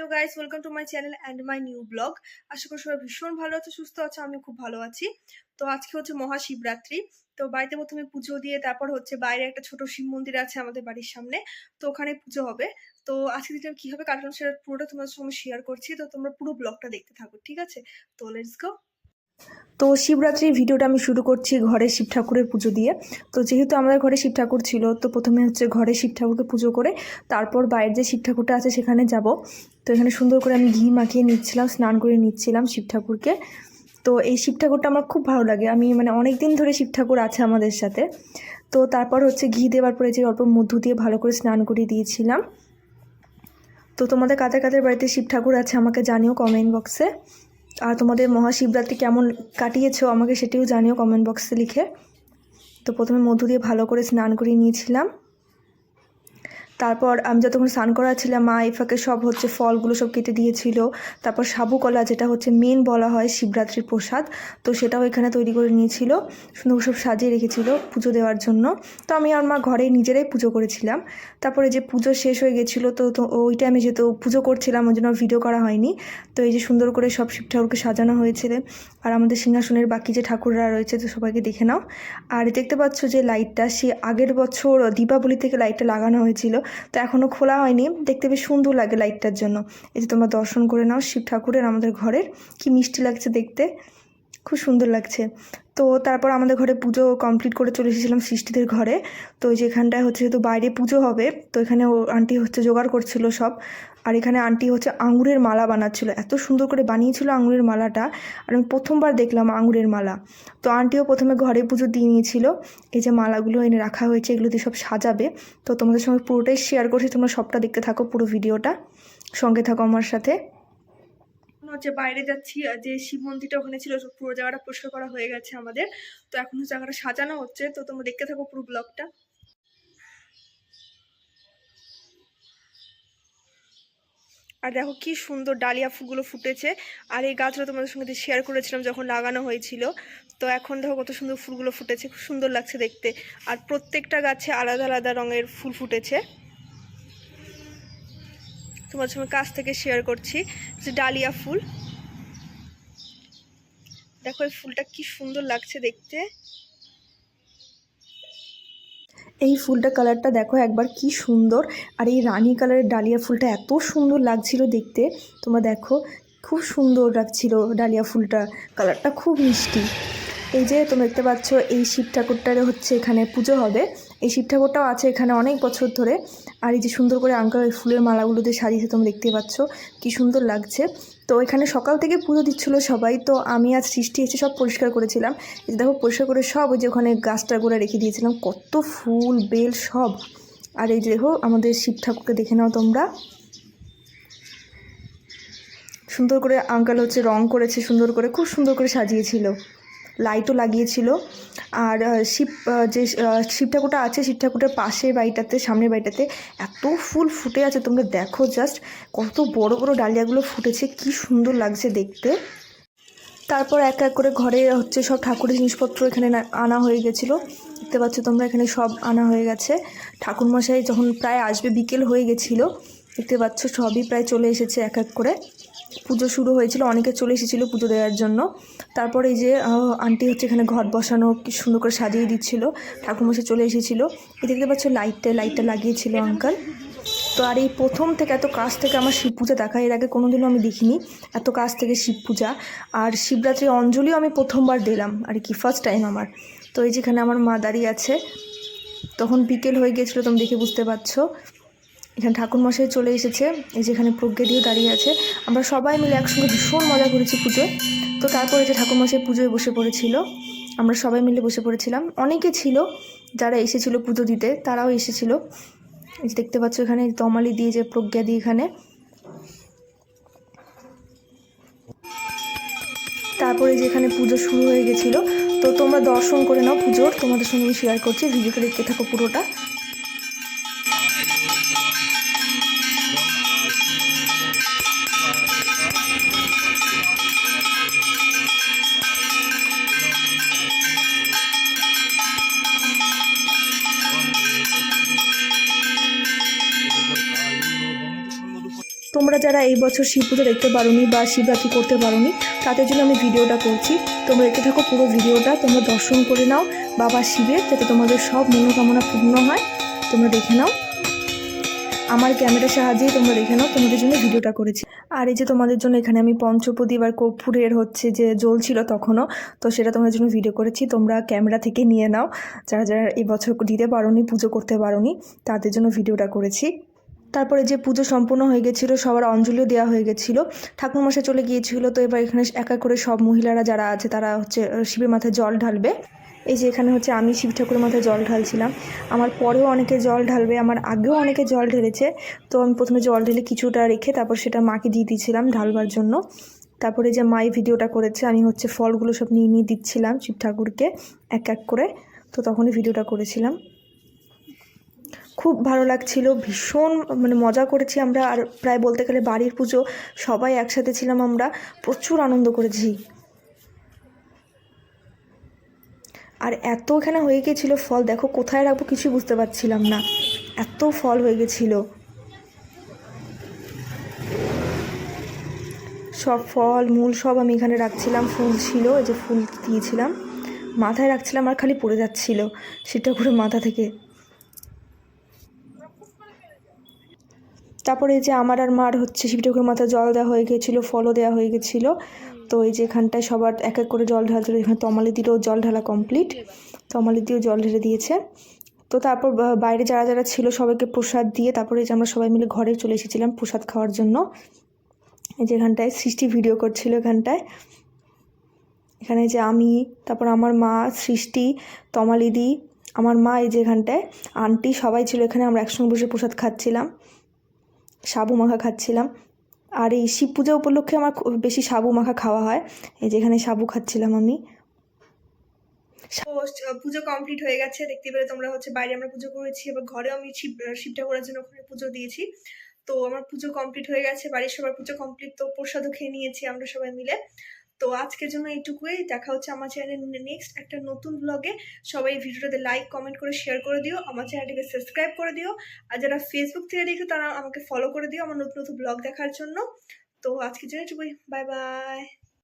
Hello guys welcome to my channel and my new blog আশা করি সবাই ভীষণ ভালো আছে, সুস্থ আছে আমি খুব ভালো আছি। তো আজকে হচ্ছে মহাশিবরাত্রি। তো বাড়িতে প্রথমে পুজো দিয়ে তারপর হচ্ছে বাইরে একটা ছোট শিব মন্দির আছে আমাদের বাড়ির সামনে। তো ওখানে পুজো হবে। তো আজকে দিনটা কীভাবে কাটলাম সেটা পুরোটা তোমাদের সঙ্গে শেয়ার করছি। তো তোমরা পুরো ব্লগটা দেখতে থাকো, ঠিক আছে? তো লেটস গো তো শিবরাত্রির ভিডিওটা আমি শুরু করছি ঘরে শিব ঠাকুরের পুজো দিয়ে। তো যেহেতু আমাদের ঘরে শিব ঠাকুর ছিল, তো প্রথমে হচ্ছে ঘরে শিব ঠাকুরকে পুজো করে, তারপর বাইরের যে শিব ঠাকুরটা আছে সেখানে যাব। তো এখানে সুন্দর করে আমি ঘি মাখিয়ে নিচ্ছিলাম, স্নান করে নিচ্ছিলাম শিব ঠাকুরকে। তো এই শিব ঠাকুরটা আমার খুব ভালো লাগে। আমি মানে অনেক দিন ধরে শিব ঠাকুর আছে আমাদের সাথে। তো তারপর হচ্ছে ঘি দেওয়ার পরে যে অল্প মধু দিয়ে ভালো করে স্নান করিয়ে দিয়েছিলাম। তো তোমাদের কাদের কাদের বাড়িতে শিব ঠাকুর আছে আমাকে জানিও কমেন্ট বক্সে আর তোমাদের মহাশিবরাত্রি কেমন কাটিয়েছো আমাকে সেটিও জানিও কমেন্ট বক্সে লিখে। তো প্রথমে মধু দিয়ে ভালো করে স্নান করিয়ে নিয়েছিলাম। তারপর আমি যতক্ষণ স্নান করাছিলাম মা ইফাকে সব হচ্ছে ফলগুলো সব কেটে দিয়েছিল। তারপর সাবুকলা যেটা হচ্ছে মেন বলা হয় শিবরাত্রির প্রসাদ, তো সেটাও এখানে তৈরি করে নিয়েছিল। সুন্দর সব সাজিয়ে রেখেছিল পুজো দেওয়ার জন্য। তো আমি আর মা ঘরে নিজেরাই পুজো করেছিলাম। তারপরে যে পুজো শেষ হয়ে গেছিল, তো তো ওই টাইমে যেহেতু পুজো করছিলাম, ওই জন্য ভিডিও করা হয়নি। তো এই যে সুন্দর করে সব শিব ঠাকুরকে সাজানো হয়েছিল আর আমাদের সিংহাসনের বাকি যে ঠাকুররা রয়েছে, তো সবাইকে দেখে নাও। আর দেখতে পাচ্ছ যে লাইটটা সে আগের বছর দীপাবলি থেকে লাইটটা লাগানো হয়েছিল। তো এখনও খোলা হয়নি। দেখতে বেশ সুন্দর লাগে লাইটটার জন্য। এই যে তোমরা দর্শন করে নাও শিব ঠাকুরের আমাদের ঘরের। কি মিষ্টি লাগছে দেখতে। খুব সুন্দর লাগছে। তো তারপর আমাদের ঘরে পুজো কমপ্লিট করে চলে এসেছিলাম সৃষ্টিদের ঘরে। তো ওই যে এখানটায় হচ্ছে যেহেতু বাইরে পুজো হবে, তো এখানে ও আন্টি হচ্ছে জোগাড় করছিল সব। আর এখানে আন্টি হচ্ছে আঙুরের মালা বানাচ্ছিল। এত সুন্দর করে বানিয়েছিল আঙুরের মালাটা। আর আমি প্রথমবার দেখলাম আঙুরের মালা। তো আন্টিও প্রথমে ঘরে পুজো দিয়ে নিয়েছিল। এই যে মালাগুলো এনে রাখা হয়েছে, এগুলো দিয়ে সব সাজাবে। তো তোমাদের সঙ্গে পুরোটাই শেয়ার করছি, তোমরা সবটা দেখতে থাকো পুরো ভিডিওটা সঙ্গে থাকো আমার সাথে। হচ্ছে বাইরে যাচ্ছি যে শিব মন্দিরটা ওখানে ছিল পুরো জায়গাটা পরিষ্কার করা হয়ে গেছে আমাদের। তো এখন জায়গাটা সাজানো হচ্ছে, তো তোমরা দেখতে থাকো পুরো ব্লগটা। আর দেখো কি সুন্দর ডালিয়া ফুলগুলো ফুটেছে। আর এই গাছটা তোমাদের সঙ্গে শেয়ার করেছিলাম যখন লাগানো হয়েছিল। তো এখন দেখো কত সুন্দর ফুলগুলো ফুটেছে, খুব সুন্দর লাগছে দেখতে। আর প্রত্যেকটা গাছে আলাদা আলাদা রঙের ফুল ফুটেছে। তোমার সঙ্গে কাছ থেকে শেয়ার করছি, যে ডালিয়া ফুল। দেখো এই ফুলটা কি সুন্দর লাগছে দেখতে। এই ফুলটা কালারটা দেখো একবার কি সুন্দর। আর এই রানী কালারের ডালিয়া ফুলটা এত সুন্দর লাগছিল দেখতে। তোমরা দেখো, খুব সুন্দর লাগছিল ডালিয়া ফুলটা। কালারটা খুব মিষ্টি। এই যে তোমরা দেখতে পাচ্ছ, এই শিব ঠাকুরটার হচ্ছে এখানে পুজো হবে। এই শিব ঠাকুরটাও আছে এখানে অনেক বছর ধরে। আর এই যে সুন্দর করে আঙ্কাল ওই ফুলের মালাগুলো দিয়ে সাজিয়েছে, তোমরা দেখতে পাচ্ছ। কি সুন্দর লাগছে। তো এখানে সকাল থেকে পুজো দিচ্ছিল সবাই। তো আমি আজ সৃষ্টি এসে সব পরিষ্কার করেছিলাম। এই দেখো, পরিষ্কার করে সব ওই যে ওখানে গাছটা করে রেখে দিয়েছিলাম। কত ফুল, বেল, সব। আর এই দেখো, আমাদের শিব ঠাকুরকে দেখে নাও তোমরা। সুন্দর করে আঙ্কাল হচ্ছে রং করেছে, সুন্দর করে, খুব সুন্দর করে সাজিয়েছিল। লাইটও লাগিয়েছিল। আর শিব যে শিব ঠাকুরটা আছে শিব ঠাকুরটার পাশের বাড়িটাতে, সামনের বাড়িটাতে এত ফুল ফুটে আছে, তোমরা দেখো জাস্ট কত বড় বড় ডালিয়াগুলো ফুটেছে, কি সুন্দর লাগছে দেখতে। তারপর এক এক করে ঘরে হচ্ছে সব ঠাকুরের জিনিসপত্র এখানে আনা হয়ে গেছিল। দেখতে পাচ্ছ তোমরা এখানে সব আনা হয়ে গেছে। ঠাকুরমশাই যখন প্রায় আসবে, বিকেল হয়ে গেছিল, দেখতে পাচ্ছ সবই প্রায় চলে এসেছে এক এক করে। পুজো শুরু হয়েছিল, অনেকে চলে এসেছিল পুজো দেওয়ার জন্য। তারপরে এই যে আন্টি হচ্ছে এখানে ঘট বসানো, কি সুন্দর করে সাজিয়ে দিচ্ছিল। ঠাকুরমশাই চলে এসেছিল। এই দেখতে পাচ্ছ লাইটটা লাইটটা লাগিয়েছিল আঙ্কাল তো আর এই প্রথম থেকে এত কাছ থেকে আমার শিব পূজা দেখা, এর আগে কোনোদিনও আমি দেখিনি, এত কাছ থেকে শিব পূজা। আর শিবরাত্রি অঞ্জলিও আমি প্রথমবার দিলাম, আর কি ফার্স্ট টাইম আমার। তো এই যেখানে আমার মা দাঁড়িয়ে আছে, তখন বিকেল হয়ে গিয়েছিল তুমি দেখে বুঝতে পারছ। এখানে ঠাকুরমশাই চলে এসেছে, এই যেখানে প্রজ্ঞাদিও দাঁড়িয়ে আছে। আমরা সবাই মিলে একসঙ্গে ভীষণ মজা করেছি পুজোয়। তো তারপরে যে ঠাকুরমশাই পুজোয় বসে পড়েছিল, আমরা সবাই মিলে বসে পড়েছিলাম। অনেকে ছিল যারা এসেছিল পুজো দিতে, তারাও এসেছিল। যে দেখতে পাচ্ছ এখানে তমালি দিয়ে যে প্রজ্ঞা দিয়ে এখানে। তারপরে যে এখানে পুজো শুরু হয়ে গেছিল, তো তোমরা দর্শন করে নাও পুজোর। তোমাদের সঙ্গে শেয়ার করছি, ভিডিওটা দেখতে থাকো পুরোটা। তোমরা যারা এই বছর শিব পুজো দেখতে পারোনি বা শিবরাত্রি করতে পারোনি, তাদের জন্য আমি ভিডিওটা করছি। তোমরা দেখতে থাকো পুরো ভিডিওটা, তোমরা দর্শন করে নাও বাবা শিবের, যাতে তোমাদের সব মনোকামনা পূর্ণ হয়। তোমরা দেখে নাও। আমার ক্যামেরার সাহায্যেই তোমরা দেখে নাও, তোমাদের জন্য ভিডিওটা করেছি। আর এই যে তোমাদের জন্য এখানে আমি পঞ্চপ্রদীপ আর কর্পূরের হচ্ছে যে জ্বলছিল তখনও, তো সেটা তোমাদের জন্য ভিডিও করেছি। তোমরা ক্যামেরা থেকে নিয়ে নাও। যারা যারা এবছর দিতে পারোনি, পুজো করতে পারোনি, তাদের জন্য ভিডিওটা করেছি। তারপরে যে পুজো সম্পূর্ণ হয়ে গেছিল, সবার অঞ্জলিও দেওয়া হয়ে গেছিল। ঠাকুরমশাই চলে গিয়েছিল, তো এবার এখানে একা করে সব মহিলারা যারা আছে, তারা হচ্ছে শিবের মাথায় জল ঢালবে। এই যে এখানে হচ্ছে আমি শিব ঠাকুরের মাথায় জল ঢালছিলাম। আমার পরেও অনেকে জল ঢালবে, আমার আগেও অনেকে জল ঢেলেছে। তো আমি প্রথমে জল ঢেলে কিছুটা রেখে তারপর সেটা মাকে দিয়ে দিয়েছিলাম ঢালবার জন্য। তারপরে যে মাই ভিডিওটা করেছে, আমি হচ্ছে ফলগুলো সব নিয়ে নিয়ে দিচ্ছিলাম শিব ঠাকুরকে এক এক করে। তো তখনই ভিডিওটা করেছিলাম। খুব ভালো লাগছিল, ভীষণ মানে মজা করেছি আমরা, আর প্রায় বলতে গেলে বাড়ির পুজো, সবাই একসাথে ছিলাম আমরা, প্রচুর আনন্দ করেছি। আর এত এখানে হয়ে গেছিল ফল, দেখো কোথায় রাখব কিছু বুঝতে পারছিলাম না, এত ফল হয়ে গেছিল সব ফল, মূল সব আমি এখানে রাখছিলাম, ফুল ছিল যে ফুল দিয়েছিলাম, মাথায় রাখছিলাম আর খালি পড়ে যাচ্ছিল, সেটা করে মাথা থেকে। তারপরে যে আমার আর মার হচ্ছে, শিব ঠাকুরের মাথায় জল দেওয়া হয়ে গেছিল, ফলও দেওয়া হয়ে গেছিল। তো এই যে এখানটায় সবার এক এক করে জল ঢালছিল, এখানে তমালি দিয়েও জল ঢালা কমপ্লিট তমালি দিয়েও জল ঢেলে দিয়েছে। তো তারপর বাইরে যারা যারা ছিল সবাইকে প্রসাদ দিয়ে তারপরে যে আমরা সবাই মিলে ঘরে চলে এসেছিলাম প্রসাদ খাওয়ার জন্য। এই যে এখানটায় সৃষ্টি ভিডিও করছিল এখানটায়। এখানে যে আমি, তারপর আমার মা, সৃষ্টি, তমালিদি, আমার মা এই যে এখানটায়, আন্টি সবাই ছিল এখানে, আমরা একসঙ্গে বসে প্রসাদ খাচ্ছিলাম। সাবু মাখা খাচ্ছিলাম। আর এই শিব পূজা উপলক্ষে আমার খুব বেশি সাবু মাখা খাওয়া হয়। এই যেখানে সাবু খাচ্ছিলাম আমি। পুজো কমপ্লিট হয়ে গেছে। দেখতে পেলে তোমরা হচ্ছে বাইরে আমরা পুজো করেছি। এবার ঘরেও আমি শিব শিব ঠাকুরের জন্য ওখানে পুজো দিয়েছি। তো আমার পুজো কমপ্লিট হয়ে গেছে। বাড়ির সবার পুজো কমপ্লিট তো প্রসাদও খেয়ে নিয়েছি আমরা সবাই মিলে। তো আজকের জন্য এইটুকুই। দেখা হচ্ছে আমার চ্যানেল নেক্সট একটা নতুন ব্লগে সবাই ভিডিওটাতে লাইক কমেন্ট করে শেয়ার করে দিও। আমার চ্যানেলটিকে সাবস্ক্রাইব করে দিও। আর যারা ফেসবুক থেকে দেখো তারা আমাকে ফলো করে দিও আমার নতুন নতুন ব্লগ দেখার জন্য। তো আজকের জন্য এটুকুই বাই বাই